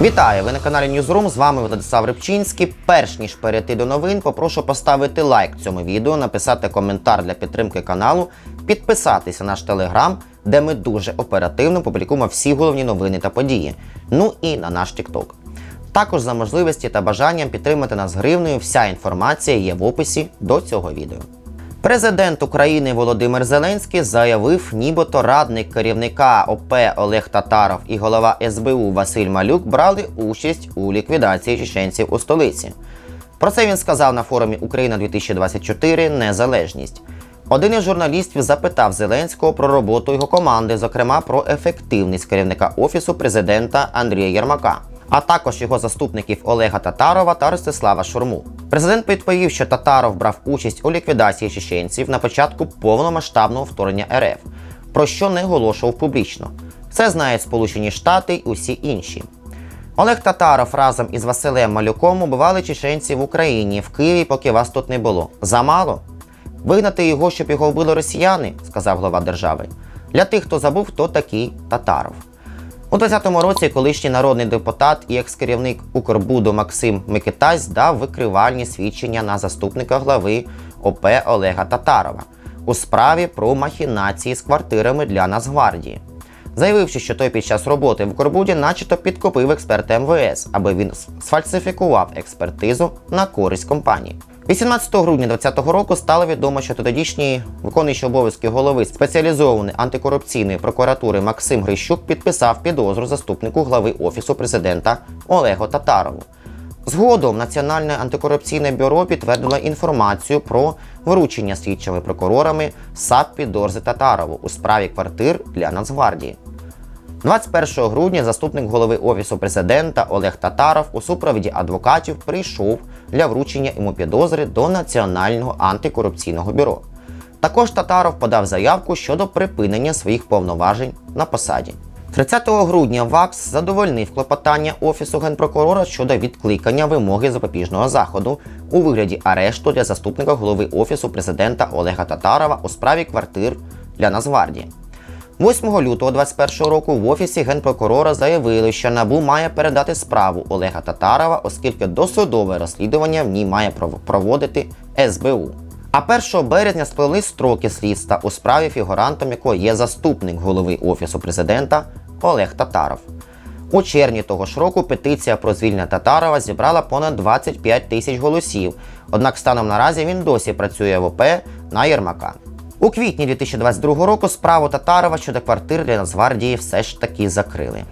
Вітаю! Ви на каналі Newsroom, З вами Владислав Рибчинський. Перш ніж перейти до новин, попрошу поставити лайк цьому відео, написати коментар для підтримки каналу, підписатися на наш телеграм, де ми дуже оперативно публікуємо всі головні новини та події. Ну і на наш TikTok. Також за можливості та бажанням підтримати нас гривнею. Вся інформація є в описі до цього відео. Президент України Володимир Зеленський заявив, нібито радник керівника ОП Олег Татаров і голова СБУ Василь Малюк брали участь у ліквідації чеченців у столиці. Про це він сказав на форумі Україна 2024 Незалежність. Один із журналістів запитав Зеленського про роботу його команди, зокрема про ефективність керівника офісу президента Андрія Єрмака, а також його заступників Олега Татарова та Ростислава Шурму. Президент відповів, що Татаров брав участь у ліквідації чеченців на початку повномасштабного вторгнення РФ, про що не оголошував публічно. Це знають Сполучені Штати й усі інші. Олег Татаров разом із Василем Малюком убивали чеченців в Україні в Києві, поки вас тут не було. Замало? Вигнати його, щоб його вбили росіяни, сказав глава держави. Для тих, хто забув, хто такий Татаров. У 20-му році колишній народний депутат і екс-керівник Укрбуду Максим Микитась дав викривальні свідчення на заступника глави ОП Олега Татарова у справі про махінації з квартирами для Нацгвардії заявивши, що той під час роботи в Корбуді начебто підкупив експерта МВС, аби він сфальсифікував експертизу на користь компанії. 18 грудня 2020 року стало відомо, що тодішній виконуючий обов'язки голови спеціалізованої антикорупційної прокуратури Максим Грищук підписав підозру заступнику глави офісу президента Олегу Татарову. Згодом Національне антикорупційне бюро підтвердило інформацію про вручення слідчими прокурорами САП Підорзи Татарову у справі квартир для Нацгвардії. 21 грудня заступник голови Офісу президента Олег Татаров у супроводі адвокатів прийшов для вручення йому підозри до Національного антикорупційного бюро. Також Татаров подав заявку щодо припинення своїх повноважень на посаді. 30 грудня ВАКС задовольнив клопотання Офісу генпрокурора щодо відкликання вимоги запобіжного заходу у вигляді арешту для заступника голови Офісу президента Олега Татарова у справі квартир для Нацгвардії. 8 лютого 2021 року в Офісі генпрокурора заявили, що НАБУ має передати справу Олега Татарова, оскільки досудове розслідування в ній має проводити СБУ. А 1 березня сплили строки слідства у справі, фігурантом якої є заступник голови Офісу президента Олег Татаров. У червні того ж року петиція про звільнення Татарова зібрала понад 25 тисяч голосів, однак станом наразі він досі працює в ОП на Єрмака. У квітні 2022 року справу Татарова щодо квартир для Нацгвардії все ж таки закрили.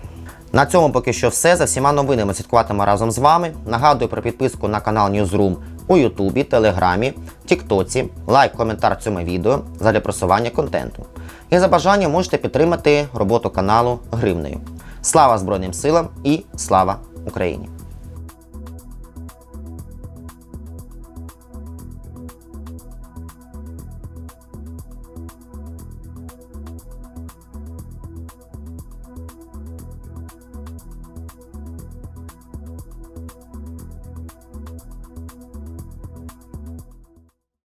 На цьому поки що все. За всіма новинами слідкуватимемо разом з вами. Нагадую про підписку на канал Newsroom у Ютубі, Телеграмі, Тіктоці, лайк, коментар цьому відео задля просування контенту. І за бажанням можете підтримати роботу каналу гривнею. Слава Збройним силам і слава Україні!